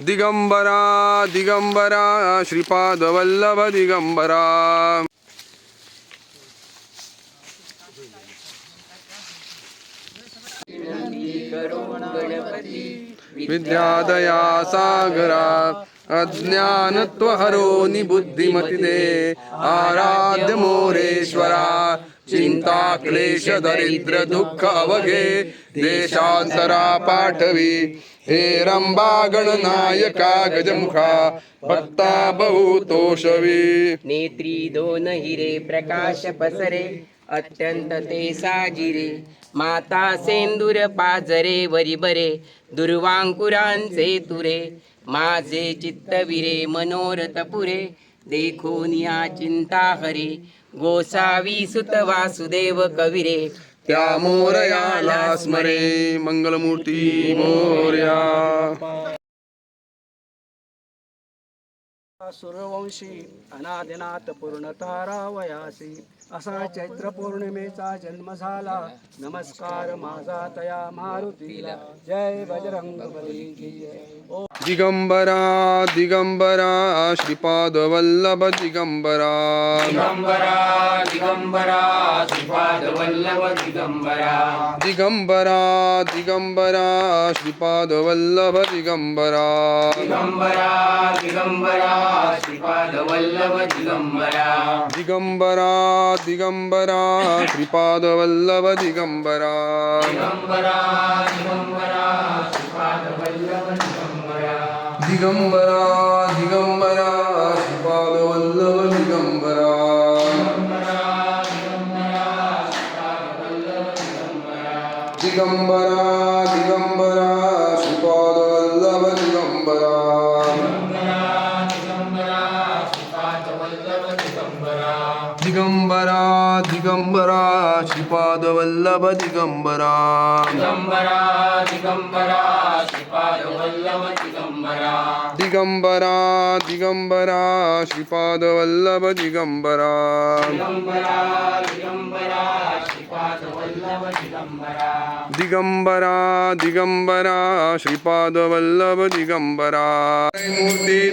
दिगंबरा दिगंबरा श्रीपाद वल्लभ दिगंबरा। विद्यादया सागरा अज्ञानत्वहरो निबुद्धिमतिदे आराध्य मोरेश्वरा। चिंता क्लेश दरिद्र दुःख अवघे देशांतरा पाठवी हे रंबा गणनायका गजमुखा भक्ता बहुतोषवी। नेत्री दोन हिरे प्रकाश पसरे अत्यंत ते साजिरे। माता सेंदूर पाजरे वरिबरे दुर्वांकुरांचे तुरे माझे चित्तविरे मनोरथ पुरे। देखो निया चिंता हरी गोसावी सुत वासुदेव कविरे त्या मोरयाला स्मरे मंगलमूर्ती मोर्या. सूर्यवंशी अनादिनाथ पूर्णता रावयासी। असा चैत्र पौर्णिमेचा जन्म झाला। नमस्कार माझा तया मारुतीला। जय बजरंग बली की जय। ओ दिगंबरा दिगंबरा श्रीपाद वल्लभ दिगंबरा। दिगंबरा दिगंबरा श्रीपाद वल्लभ दिगंबरा। दिगंबरा दिगंबरा श्रीपाद वल्लभ दिगंबरा। दिगंबरा दिगंबरा ಶ್ರೀಪಾದವಲ್ಲವದಿಗಂಬರಾ ದಿಗಂಬರಾ ದಿಗಂಬರಾ ಶ್ರೀಪಾದವಲ್ಲವ ದಿಗಂಬರಾ ದಿಗಂಬರಾ ದಿಗಂಬರಾ ಶ್ರೀಪಾದವಲ್ಲವ ದಿಗಂಬರಾ ದಿಗಂಬರಾ ದಿಗಂಬರಾ ಶ್ರೀಪಾದವಲ್ಲವ ದಿಗಂಬರಾ ದಿಗಂಬರಾ ದಿಗಂಬರಾ ಶ್ರೀಪಾದವಲ್ಲವ ದಿಗಂಬರಾ ದಿಗಂಬರ ದಿಗಂಬರ श्रीपादवल्लभ दिगंबरा दिगंबरा दिगंबरा श्रीपादवल्लभ दिगंबरा दिगंबरा दिगंबरा श्रीपादवल्लभ दिगंबरा दिगंबरा दिगंबरा श्रीपादवल्लभ दिगंबरा दिगंबरा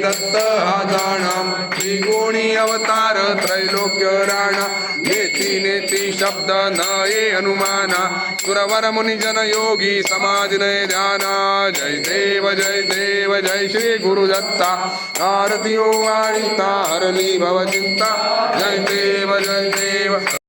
दत्त आजाणा त्रिगुणी अवतार त्रैलोक्य राणा नेती नेती शब्द न ये अनुमाना सुरवर मुनि जन योगी समाज नय ध्याना। जय देव जय देव जय श्री गुरुदत्ता आरती हो, ओ वाणिता हरली भव जय देव जय देव।